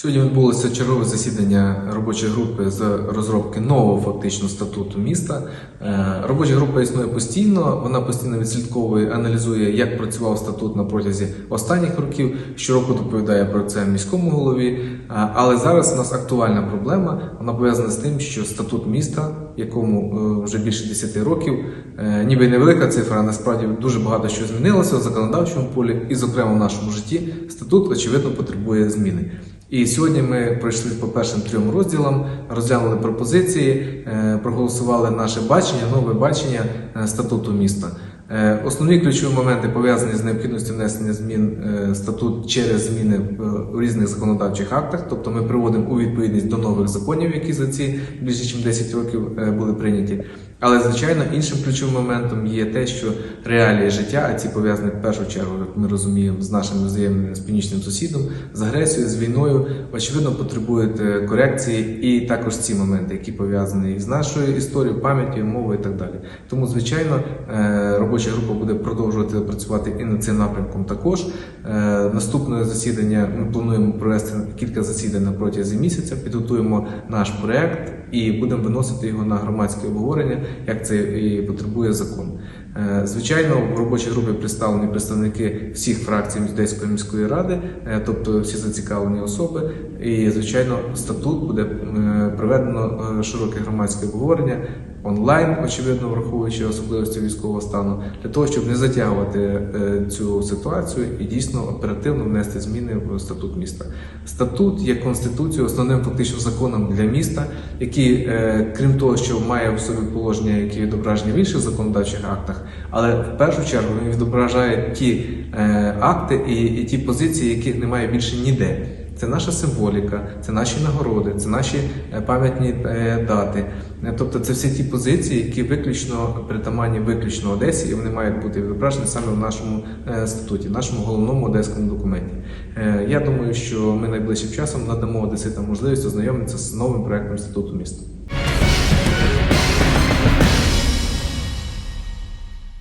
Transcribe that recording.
Сьогодні відбулося чергове засідання робочої групи з розробки нового фактично статуту міста. Е, Робоча група існує постійно, вона постійно відслідковує, аналізує, як працював статут на протязі останніх років. Щороку доповідає про це міському голові. Е, Але зараз у нас актуальна проблема. Вона пов'язана з тим, що статут міста, якому е, вже більше 10 років, ніби невелика цифра, а насправді дуже багато що змінилося в законодавчому полі, і, зокрема, в нашому житті, статут очевидно потребує зміни. І сьогодні ми пройшли по першим трьом розділам, розглянули пропозиції, е, проголосували наше бачення, нове бачення е, статуту міста. Е, Основні ключові моменти пов'язані з необхідністю внесення змін е, статут через зміни в- різних законодавчих актах. Тобто ми приводимо у відповідність до нових законів, які за ці більше ніж 10 років е, були прийняті. Але звичайно іншим ключовим моментом є те, що реалії життя, а ці пов'язані в першу чергу, як ми розуміємо, з нашими взаємними з північним сусідом, з агресією, з війною, очевидно, потребують корекції, і також ці моменти, які пов'язані з нашою історією, пам'яттю, мовою і так далі. Тому, звичайно, е, робоча група буде продовжувати працювати і над цим напрямком також. Е, Наступне засідання ми плануємо провести кілька засідань протязі місяця. Підготуємо наш проект і будемо виносити його на громадське обговорення, як це і потребує закон. Е, Звичайно, в робочій групі представлені представники всіх фракцій Одеської міської ради, е, тобто всі зацікавлені особи. І звичайно, статут буде проведено широке громадське обговорення онлайн, очевидно, враховуючи особливості військового стану, для того, щоб не затягувати е, цю ситуацію і дійсно оперативно внести зміни в статут міста. Статут є конституцією, основним фактично законом для міста, який, е, крім того, що має в собі положення, які відображені в інших законодавчих актах, але в першу чергу він відображає ті е, акти і, і ті позиції, яких немає більше ніде. Це наша символіка, це наші нагороди, це наші е, пам'ятні е, дати. Е, Тобто це всі ті позиції, які виключно притаманні виключно Одесі, і вони мають бути відображені саме в нашому статуті, в нашому головному одеському документі. Я думаю, що ми найближчим часом надамо одеситам можливість ознайомитися з новим проектом статуту міста.